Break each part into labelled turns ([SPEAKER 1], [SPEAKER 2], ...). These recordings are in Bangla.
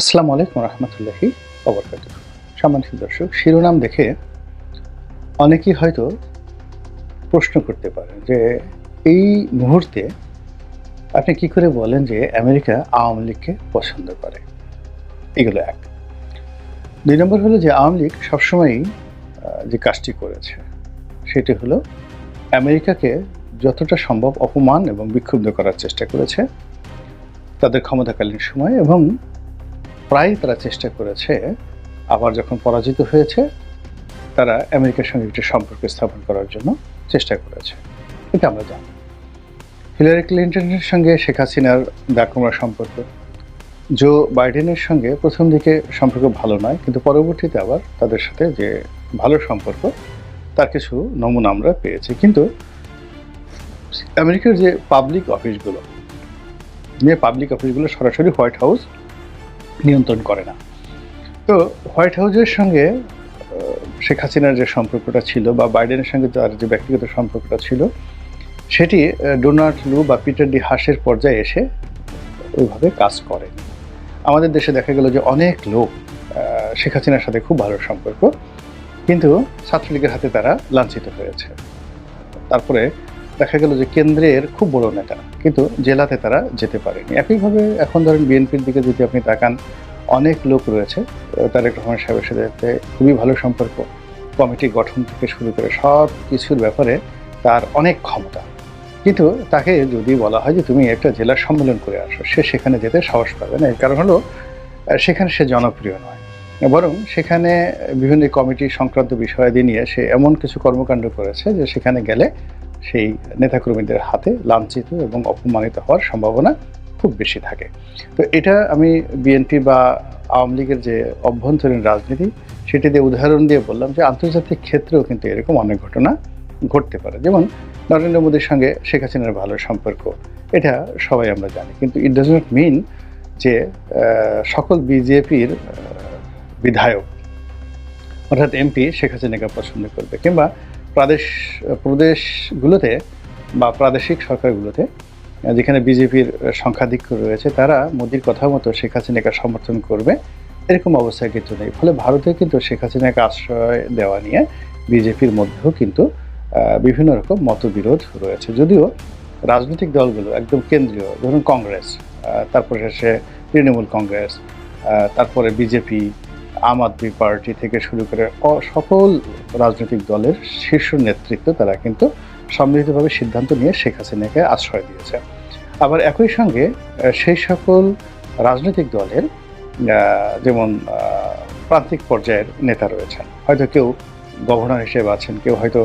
[SPEAKER 1] আসসালামু আলাইকুম রহমতুল্লাহি অবরকাত সম্মানিত দর্শক, শিরোনাম দেখে অনেকেই হয়তো প্রশ্ন করতে পারেন যে, এই মুহূর্তে আপনি কি করে বলেন যে আমেরিকা আওয়ামী লীগকে পছন্দ করে? এগুলো এক। দুই নম্বর হলো যে আওয়ামী লীগ সবসময়ই যে কাজটি করেছে, সেটি হলো আমেরিকাকে যতটা সম্ভব অপমান এবং বিক্ষুব্ধ করার চেষ্টা করেছে, তাদের ক্ষমতাকালীন সময় এবং প্রায় তারা চেষ্টা করেছে আবার যখন পরাজিত হয়েছে, তারা আমেরিকার সঙ্গে একটি সম্পর্ক স্থাপন করার জন্য চেষ্টা করেছে। এটা আমরা জানি। হিলারি ক্লিন্টনের সঙ্গে শেখ হাসিনার দাকমরা সম্পর্ক। জো বাইডেনের সঙ্গে প্রথম দিকে সম্পর্ক ভালো নয়, কিন্তু পরবর্তীতে আবার তাদের সাথে যে ভালো সম্পর্ক, তার কিছু নমুনা আমরা পেয়েছি। কিন্তু আমেরিকার যে পাবলিক অফিসগুলো যে পাবলিক অফিসগুলো সরাসরি হোয়াইট হাউস নিয়ন্ত্রণ করে না। তো হোয়াইট হাউসের সঙ্গে শেখ হাসিনার যে সম্পর্কটা ছিল বা বাইডেনের সঙ্গে তার যে ব্যক্তিগত সম্পর্কটা ছিল, সেটি ডোনাল্ড লু বা পিটার ডি হাসের পর্যায়ে এসে ওইভাবে কাজ করে। আমাদের দেশে দেখা গেল যে অনেক লোক শেখ হাসিনার সাথে খুব ভালো সম্পর্ক, কিন্তু ছাত্রলীগের হাতে তারা লাঞ্ছিত হয়েছে। তারপরে দেখা গেল যে কেন্দ্রের খুব বড় নেতা, কিন্তু জেলাতে তারা যেতে পারেনি। একইভাবে এখন ধরেন বিএনপির দিকে যদি আপনি তাকান, অনেক লোক রয়েছে তারেক রহমান সাহেবের সাথে খুবই ভালো সম্পর্ক, কমিটি গঠন থেকে শুরু করে সব কিছুর ব্যাপারে তার অনেক ক্ষমতা। কিন্তু তাকে যদি বলা হয় যে তুমি একটা জেলার সম্মেলন করে আসো, সে সেখানে যেতে সাহস পাবে না। এর কারণ হলো সেখানে সে জনপ্রিয় নয়। বরং সেখানে বিভিন্ন কমিটি সংক্রান্ত বিষয়াদি নিয়ে সে এমন কিছু কর্মকাণ্ড করেছে যে সেখানে গেলে সেই নেতাকর্মীদের হাতে লাঞ্ছিত এবং অপমানিত হওয়ার সম্ভাবনা খুব বেশি থাকে। তো এটা আমি বিএনপি বা আওয়ামী লীগের যে অভ্যন্তরীণ রাজনীতি, সেটি দিয়ে উদাহরণ দিয়ে বললাম যে আন্তর্জাতিক ক্ষেত্রেও কিন্তু এরকম অনেক ঘটনা ঘটতে পারে। যেমন নরেন্দ্র মোদীর সঙ্গে শেখ হাসিনার ভালো সম্পর্ক, এটা সবাই আমরা জানি। কিন্তু ইট ডাজ নট মিন যে সকল বিজেপির বিধায়ক, অর্থাৎ এমপি শেখ হাসিনাকে পছন্দ করবে কিংবা প্রাদেশ, প্রদেশগুলোতে বা প্রাদেশিক সরকারগুলোতে, যেখানে বিজেপির সংখ্যাধিক্য রয়েছে, তারা মোদির কথা মতো শেখ হাসিনাকে সমর্থন করবে। এরকম অবস্থা কিন্তু নেই। ফলে ভারতে কিন্তু শেখ হাসিনাকে আশ্রয় দেওয়া নিয়ে বিজেপির মধ্যেও কিন্তু বিভিন্ন রকম মতবিরোধ রয়েছে। যদিও রাজনৈতিক দলগুলো একদম কেন্দ্রীয়, ধরুন কংগ্রেস তারপরে সে তৃণমূল কংগ্রেস তারপরে বিজেপি আম আদমি পার্টি থেকে শুরু করে সকল রাজনৈতিক দলের শীর্ষ নেতৃত্ব তারা কিন্তু সম্মিলিতভাবে সিদ্ধান্ত নিয়ে শেখ হাসিনাকে আশ্রয় দিয়েছে। আবার একই সঙ্গে সেই সকল রাজনৈতিক দলের যেমন প্রান্তিক পর্যায়ের নেতা রয়েছেন। হয়তো কেউ গভর্নর হিসেবে আছেন, কেউ হয়তো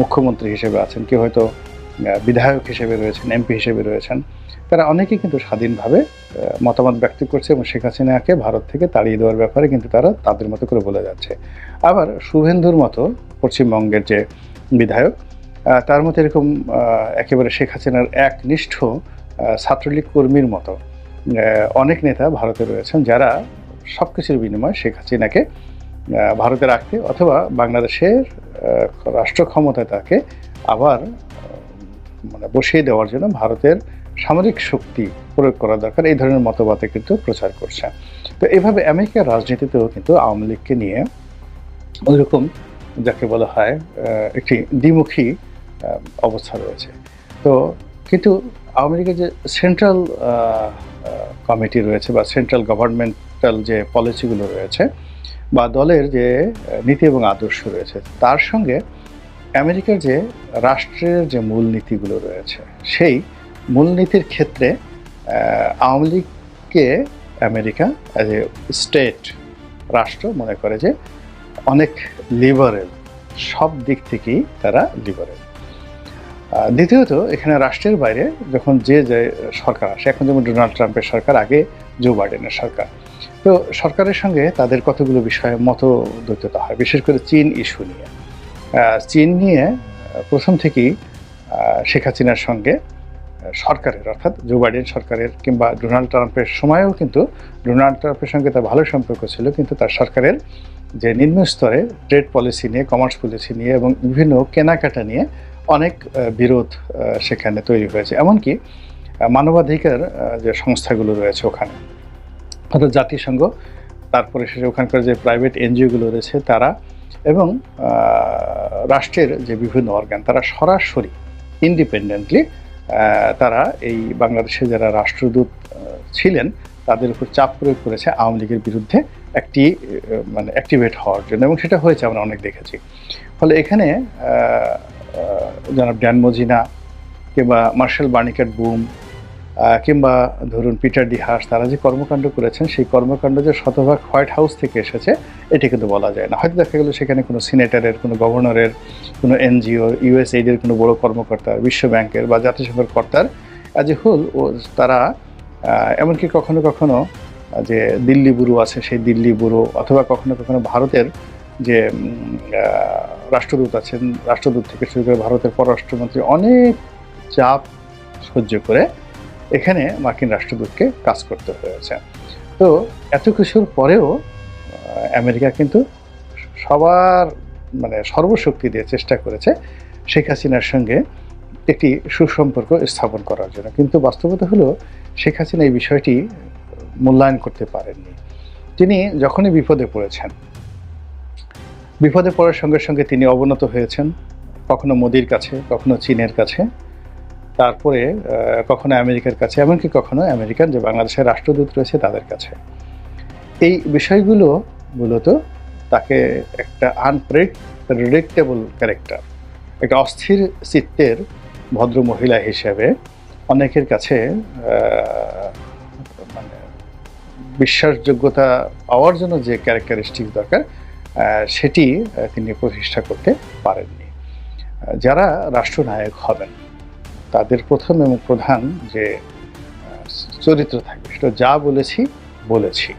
[SPEAKER 1] মুখ্যমন্ত্রী হিসেবে আছেন, কেউ হয়তো বিধায়ক হিসেবে রয়েছেন, এমপি হিসেবে রয়েছেন। তারা অনেকেই কিন্তু স্বাধীনভাবে মতামত ব্যক্ত করছে এবং শেখ হাসিনাকে ভারত থেকে তাড়িয়ে দেওয়ার ব্যাপারে কিন্তু তারা তাদের মতো করে বলে যাচ্ছে। আবার শুভেন্দুর মতো পশ্চিমবঙ্গের যে বিধায়ক তার মতো এরকম একেবারে শেখ হাসিনার একনিষ্ঠ ছাত্রলীগ কর্মীর মতো অনেক নেতা ভারতে রয়েছেন যারা সব কিছুর বিনিময়ে শেখ হাসিনাকে ভারতে রাখতে অথবা বাংলাদেশের রাষ্ট্র ক্ষমতায় তাকে আবার মানে বসিয়ে দেওয়ার জন্য ভারতের সামরিক শক্তি প্রয়োগ করা দরকার। এই ধরনের মতবাদে কিন্তু প্রচার করছে। তো এভাবে আমেরিকার রাজনীতিতেও কিন্তু আওয়ামী লীগকে নিয়ে ওইরকম যাকে বলা হয় একটি দ্বিমুখী অবস্থা রয়েছে। তো কিন্তু আওয়ামী লীগের যে সেন্ট্রাল কমিটি রয়েছে বা সেন্ট্রাল গভর্নমেন্টাল যে পলিসিগুলো রয়েছে বা দলের যে নীতি এবং আদর্শ রয়েছে, তার সঙ্গে আমেরিকার যে রাষ্ট্রের যে মূলনীতিগুলো রয়েছে, সেই মূলনীতির ক্ষেত্রে আওয়ামী লীগকে আমেরিকা অ্যাজ এ স্টেট রাষ্ট্র মনে করে যে অনেক লিবারেল সব দিক থেকেই তারা লিবারেল দ্বিতীয়ত, এখানে রাষ্ট্রের বাইরে যখন যে যে সরকার আসে, এখন যেমন ডোনাল্ড ট্রাম্পের সরকার, আগে জো বাইডেনের সরকার, তো সরকারের সঙ্গে তাদের কতগুলো বিষয়ে মতদ্বৈততা হয়, বিশেষ করে চীন ইস্যু নিয়ে। চীন নিয়ে প্রথম থেকেই শেখ হাসিনার সঙ্গে সরকারের, অর্থাৎ জো বাইডেন সরকারের কিংবা ডোনাল্ড ট্রাম্পের সময়েও কিন্তু, ডোনাল্ড ট্রাম্পের সঙ্গে তার ভালো সম্পর্ক ছিল, কিন্তু তার সরকারের যে নিম্ন স্তরে ট্রেড পলিসি নিয়ে, কমার্স পলিসি নিয়ে এবং বিভিন্ন কেনাকাটা নিয়ে অনেক বিরোধ সেখানে তৈরি হয়েছে। এমনকি মানবাধিকার যে সংস্থাগুলো রয়েছে ওখানে, অর্থাৎ জাতিসংঘ, তারপরে সে ওখানকার যে প্রাইভেট এনজিওগুলো রয়েছে, তারা এবং রাষ্ট্রের যে বিভিন্ন অর্গান তারা সরাসরি ইন্ডিপেন্ডেন্টলি তারা এই বাংলাদেশে যারা রাষ্ট্রদূত ছিলেন, তাদের উপর চাপ প্রয়োগ করেছে আওয়ামী লীগের বিরুদ্ধে একটি মানে অ্যাক্টিভেট হওয়ার জন্য এবং সেটা হয়েছে আমরা অনেক দেখেছি। ফলে এখানে জনাব ড্যান মজিনা কিংবা মার্শাল বার্নিকেট বুম কিংবা ধরুন পিটার ডি হাস তারা যে কর্মকাণ্ড করেছেন, সেই কর্মকাণ্ড যে শতভাগ হোয়াইট হাউস থেকে এসেছে, এটা কিন্তু বলা যায় না। হয়তো দেখা গেলো সেখানে কোনো সিনেটারের, কোনো গভর্নরের, কোনো এনজিও, ইউএসএইডের কোনো বড় কর্মকর্তা, বিশ্ব ব্যাংকের বা জাতিসংঘের কর্তার অ্যাজ এ হোল ও তারা এমনকি কখনো কখনো যে দিল্লি ব্যুরো আছে, সেই দিল্লি ব্যুরো, অথবা কখনো কখনো ভারতের যে রাষ্ট্রদূত আছেন, রাষ্ট্রদূত থেকে শুরু করে ভারতের পররাষ্ট্রমন্ত্রী, অনেক চাপ সহ্য করে এখানে মার্কিন রাষ্ট্রদূতকে কাজ করতে হয়েছে। তো এত কিছুর পরেও আমেরিকা কিন্তু সবার মানে সর্বশক্তি দিয়ে চেষ্টা করেছে শেখ হাসিনার সঙ্গে একটি সুসম্পর্ক স্থাপন করার জন্য। কিন্তু বাস্তবতা হলো, শেখ হাসিনা এই বিষয়টি মূল্যায়ন করতে পারেননি। তিনি যখনই বিপদে পড়েছেন, বিপদে পড়ার সঙ্গে সঙ্গে তিনি অবনত হয়েছেন, কখনো মোদির কাছে, কখনো চীনের কাছে। তারপরে কখনো আমেরিকার কাছে, এমনকি কখনো আমেরিকান যে বাংলাদেশের রাষ্ট্রদূত রয়েছে তাদের কাছে। এই বিষয়গুলো মূলত তাকে একটা আনপ্রেডিক্টেবল ক্যারেক্টার একটা অস্থির চিত্তের ভদ্র মহিলা হিসেবে অনেকের কাছে মানে বিশ্বাসযোগ্যতা পাওয়ার জন্য যে ক্যারেক্টারিস্টিক দরকার সেটি তিনি প্রতিষ্ঠা করতে পারেননি। যারা রাষ্ট্রনায়ক হবেন। তাদের প্রথম এবং প্রধান যে চরিত্র থাকবে, সেটা যা বলেছি বলেছি।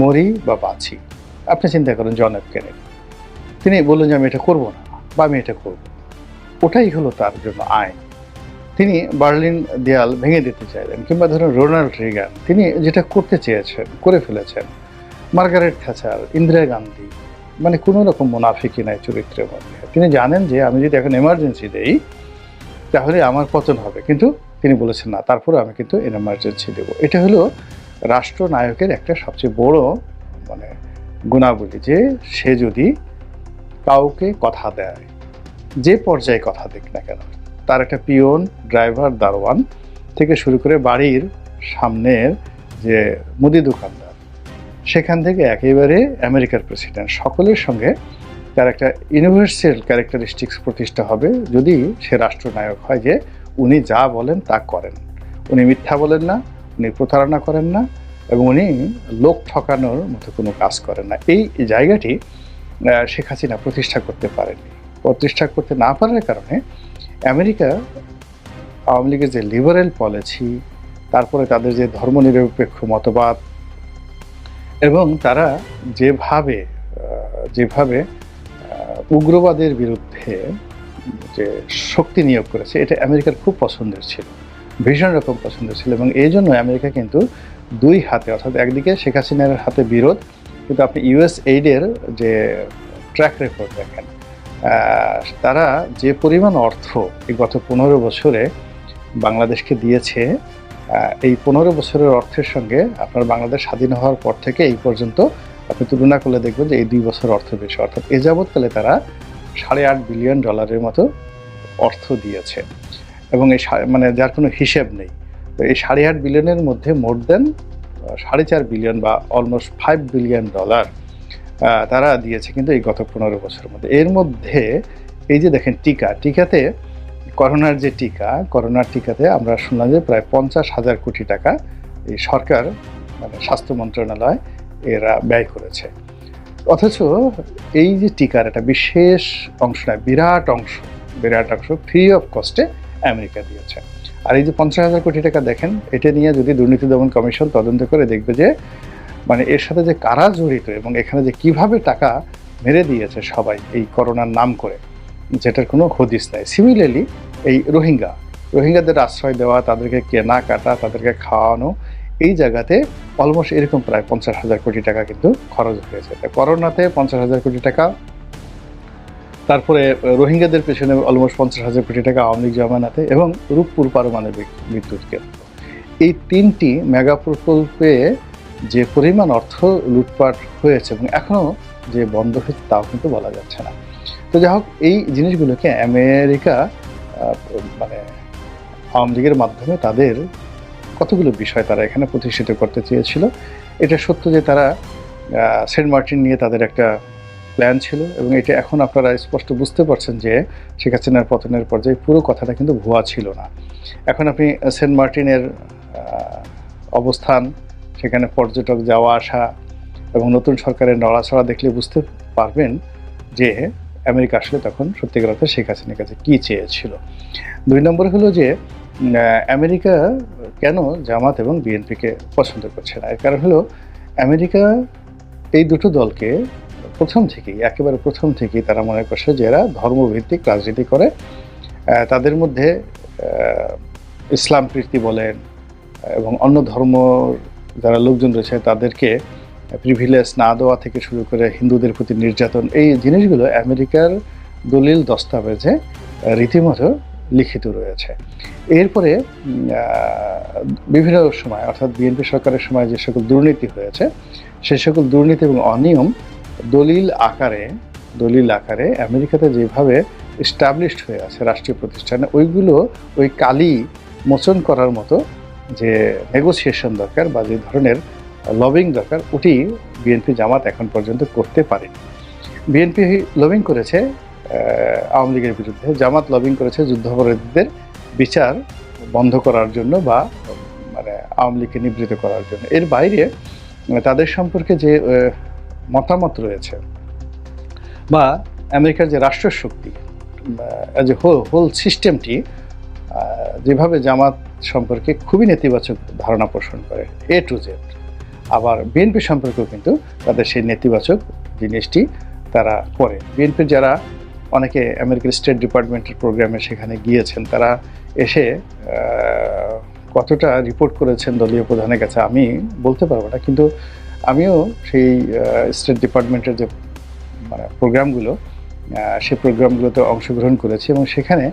[SPEAKER 1] মরি বা বাঁচি। আপনি চিন্তা করেন জন এফ কেনেডি তিনি বললেন যে আমি এটা করব না, বা আমি এটা করব। ওটাই হলো তার জন্য আইন। তিনি বার্লিন দেয়াল ভেঙে দিতে চাইলেন, কিংবা ধরুন রোনাল্ড রিগান, তিনি যেটা করতে চেয়েছেন, করে ফেলেছেন, মার্গারেট থ্যাচার, ইন্দিরা গান্ধী মানে কোনো রকম মুনাফিকি নাই চরিত্রের মধ্যে। তিনি জানেন যে আমি যদি এখন এমার্জেন্সি দেই তাহলে আমার পতন হবে। কিন্তু তিনি বলেছেন, না তারপরে আমি কিন্তু এন এমার্জেন্সি দেবো। এটা হলো রাষ্ট্রনায়কের একটা সবচেয়ে বড় মানে গুণাবলী যে সে যদি কাউকে কথা দেয়, যে পর্যায়ে কথা দিক না কেন, তার একটা পিয়ন, ড্রাইভার, দারোয়ান থেকে শুরু করে বাড়ির সামনের যে মুদি দোকানদার, সেখান থেকে একেবারে আমেরিকার প্রেসিডেন্ট, সকলের সঙ্গে তার একটা ইউনিভার্সাল ক্যারেক্টারিস্টিক্স প্রতিষ্ঠা হবে যদি সে রাষ্ট্রনায়ক হয় যে উনি যা বলেন তা করেন। উনি মিথ্যা বলেন না, উনি প্রতারণা করেন না এবং উনি লোক ঠকানোর মতো কোনো কাজ করেন না। এই জায়গাটি শেখ হাসিনা প্রতিষ্ঠা করতে পারেননি। প্রতিষ্ঠা করতে না পারার কারণে আমেরিকা আওয়ামী লীগের যে লিবারেল পলিসি তারপরে তাদের যে ধর্মনিরপেক্ষ মতবাদ এবং তারা যেভাবে যেভাবে উগ্রবাদের বিরুদ্ধে যে শক্তি নিয়োগ করেছে, এটা আমেরিকার খুব পছন্দের ছিল, ভীষণ রকম পছন্দের ছিল এবং এই জন্য আমেরিকা কিন্তু দুই হাতে, অর্থাৎ একদিকে শেখ হাসিনার হাতে বিরোধ, কিন্তু আপনি ইউএস এইডের যে ট্র্যাক রেকর্ড দেখেন তারা যে পরিমাণ অর্থ এই গত পনেরো বছরে বাংলাদেশকে দিয়েছে এই পনেরো বছরের অর্থের সঙ্গে আপনার বাংলাদেশ স্বাধীন হওয়ার পর থেকে এই পর্যন্ত আপনি তুলনা করলে দেখবেন যে এই দুই বছর অর্থ বেশি। অর্থাৎ এ যাবৎকালে তারা সাড়ে আট বিলিয়ন ডলারের মতো অর্থ দিয়েছে। এবং এই মানে যার কোনো হিসেব নেই। তো এই সাড়ে আট বিলিয়নের মধ্যে মোর দেন সাড়ে চার বিলিয়ন বা অলমোস্ট ফাইভ বিলিয়ন ডলার তারা দিয়েছে কিন্তু এই গত পনেরো বছরের মধ্যে। এর মধ্যে এই যে দেখেন টিকা, টিকাতে করোনার যে টিকা, করোনার টিকাতে আমরা শুনলাম যে প্রায় পঞ্চাশ হাজার কোটি টাকা এই সরকার মানে স্বাস্থ্য মন্ত্রণালয় এরা ব্যয় করেছে। অথচ এই যে টিকার একটা বিশেষ অংশ নয়, বিরাট অংশ বিরাট অংশ ফ্রি অফ কস্টে আমেরিকা দিয়েছে। আর এই যে পঞ্চাশ হাজার কোটি টাকা দেখেন, এটা নিয়ে যদি দুর্নীতি দমন কমিশন তদন্ত করে দেখবে যে মানে এর সাথে যে কারা জড়িত এবং এখানে যে কীভাবে টাকা মেরে দিয়েছে সবাই এই করোনার নাম করে, যেটার কোনো হদিস নাই। সিমিলারলি এই রোহিঙ্গা, রোহিঙ্গাদের আশ্রয় দেওয়া, তাদেরকে কেনা কাটা, তাদেরকে খাওয়ানো এই জায়গাতে অলমোস্ট এরকম প্রায় পঞ্চাশ হাজার কোটি টাকা কিন্তু খরচ হয়েছে। করোনাতে পঞ্চাশ হাজার কোটি টাকা, তারপরে রোহিঙ্গাদের পেছনে অলমোস্ট পঞ্চাশ হাজার কোটি টাকা আওয়ামী লীগ জমানাতে এবং রূপপুর পারমাণবিক বিদ্যুৎ কেন্দ্র। এই তিনটি মেগা প্রকল্পে যে পরিমাণ অর্থ লুটপাট হয়েছে এবং এখনও যে বন্ধ হয়েছে তাও কিন্তু বলা যাচ্ছে না। তো যাই হোক, এই জিনিসগুলোকে আমেরিকা মানে আওয়ামী লীগের মাধ্যমে তাদের কতগুলো বিষয় তারা এখানে প্রতিষ্ঠিত করতে চেয়েছিল। এটা সত্য যে তারা সেন্ট মার্টিন নিয়ে তাদের একটা প্ল্যান ছিল এবং এটা এখন আপনারা স্পষ্ট বুঝতে পারছেন যে শেখ হাসিনার পতনের পর্যায়ে পুরো কথাটা কিন্তু ভুয়া ছিল না। এখন আপনি সেন্ট মার্টিনের অবস্থান, সেখানে পর্যটক যাওয়া আসা এবং নতুন সরকারের নড়াচড়া দেখলে বুঝতে পারবেন যে আমেরিকা আসলে তখন সত্যিকার অর্থে শেখ হাসিনার কাছে কী চেয়েছিল। দুই নম্বর হলো যে আমেরিকা কেন জামাত এবং বিএনপিকে পছন্দ করছে না? এর কারণ হলো, আমেরিকা এই দুটো দলকে প্রথম থেকেই, একেবারে প্রথম থেকেই তারা মনে করছে যে এরা ধর্মভিত্তিক রাজনীতি করে। তাদের মধ্যে ইসলাম প্রীতি বলেন এবং অন্য ধর্ম যারা লোকজন রয়েছে, তাদেরকে প্রিভিলেজ না দেওয়া থেকে শুরু করে হিন্দুদের প্রতি নির্যাতন, এই জিনিসগুলো আমেরিকার দলিল দস্তাবেজে রীতিমতো লিখিত রয়েছে। এরপরে বিভিন্ন সময়, অর্থাৎ বিএনপি সরকারের সময় যে সকল দুর্নীতি হয়েছে, সে সকল দুর্নীতি এবং অনিয়ম দলিল আকারে দলিল আকারে আমেরিকাতে যেভাবে এস্টাবলিশড হয়ে আছে রাষ্ট্রীয় প্রতিষ্ঠানে, ওইগুলো ওই কালি মোচন করার মতো যে নেগোসিয়েশন দরকার বা যে ধরনের লবিং দরকার, ওটি বিএনপি জামাত এখন পর্যন্ত করতে পারেনি। বিএনপি লবিং করেছে আওয়ামী লীগের বিরুদ্ধে জামাত লবিং করেছে যুদ্ধাপরাধীদের বিচার বন্ধ করার জন্য বা মানে আওয়ামী লীগকে নিবৃত করার জন্য। এর বাইরে, তাদের সম্পর্কে যে মতামত রয়েছে বা, আমেরিকার যে রাষ্ট্র শক্তি অ্যাজ এ হোল হোল সিস্টেমটি যেভাবে জামাত সম্পর্কে খুবই নেতিবাচক ধারণা পোষণ করে এ টু জেড আবার বিএনপি সম্পর্কেও কিন্তু তাদের সেই নেতিবাচক জিনিসটি তারা করে। বিএনপির যারা অনেকে আমেরিকার স্টেট ডিপার্টমেন্টের প্রোগ্রামে সেখানে গিয়েছেন। তারা এসে কতটা রিপোর্ট করেছেন দলীয় প্রধানের কাছে আমি বলতে পারব না। কিন্তু আমিও সেই স্টেট ডিপার্টমেন্টের যে মানে প্রোগ্রামগুলো সেই প্রোগ্রামগুলোতে অংশগ্রহণ করেছি এবং সেখানে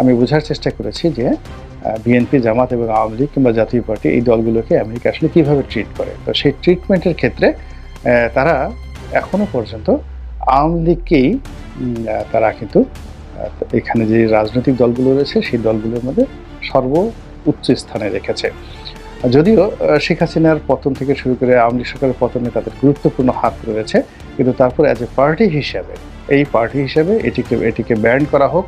[SPEAKER 1] আমি বোঝার চেষ্টা করেছি যে বিএনপি জামাত এবং আওয়ামী লীগ কিংবা জাতীয় পার্টি এই দলগুলোকে আমেরিকা আসলে কীভাবে ট্রিট করে। তো সেই ট্রিটমেন্টের ক্ষেত্রে তারা এখনও পর্যন্ত আওয়ামী লীগকেই তারা কিন্তু এখানে যে রাজনৈতিক দলগুলো রয়েছে, সেই দলগুলোর মধ্যে সর্ব উচ্চ স্থানে রেখেছে। যদিও শেখ হাসিনার পতন থেকে শুরু করে আওয়ামী লীগ সরকারের পতনে তাদের গুরুত্বপূর্ণ হাত রয়েছে, কিন্তু তারপর অ্যাজ এ পার্টি হিসাবে, এই পার্টি হিসাবে এটিকে এটিকে ব্যান্ড করা হোক,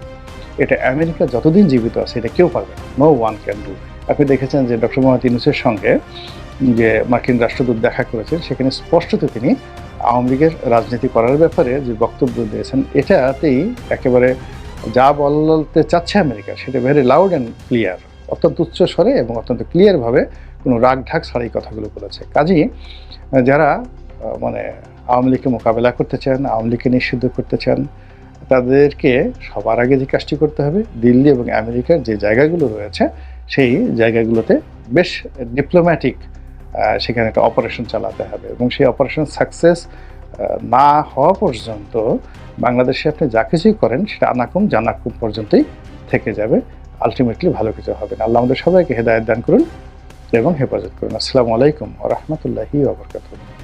[SPEAKER 1] এটা আমেরিকা যতদিন জীবিত আছে, এটা কেউ পারবে না। ওয়ান ক্যান ডু আপনি দেখেছেন যে ডক্টর মোহাম্মদ ইউনুসের সঙ্গে যে মার্কিন রাষ্ট্রদূত দেখা করেছেন, সেখানে স্পষ্টত তিনি আওয়ামী লীগের রাজনীতি করার ব্যাপারে যে বক্তব্য দিয়েছেন, এটাতেই একেবারে যা বলতে চাচ্ছে আমেরিকা, সেটা ভেরি লাউড অ্যান্ড ক্লিয়ার অত্যন্ত উচ্চ স্বরে এবং অত্যন্ত ক্লিয়ারভাবে কোনো রাগ ঢাক ছাড়াই কথাগুলো বলেছে। কাজেই, যারা মানে আওয়ামী লীগকে মোকাবেলা করতে চান, আওয়ামী লীগকে নিষিদ্ধ করতে চান, তাদেরকে সবার আগে যে কাজটি করতে হবে, দিল্লি এবং আমেরিকার যে জায়গাগুলো রয়েছে, সেই জায়গাগুলোতে বেশ ডিপ্লোম্যাটিক সেখানে একটা অপারেশন চালাতে হবে এবং সেই অপারেশন সাকসেস না হওয়া পর্যন্ত বাংলাদেশে আপনি যা কিছুই করেন সেটা আনাকুম জানাকুম পর্যন্তই থেকে যাবে। আলটিমেটলি ভালো কিছু হবে না। আল্লাহ আমাদের সবাইকে হেদায়ত দান করুন এবং হেফাজত করুন। আসসালামু আলাইকুম রহমতুল্লাহি ওবরকাতুহ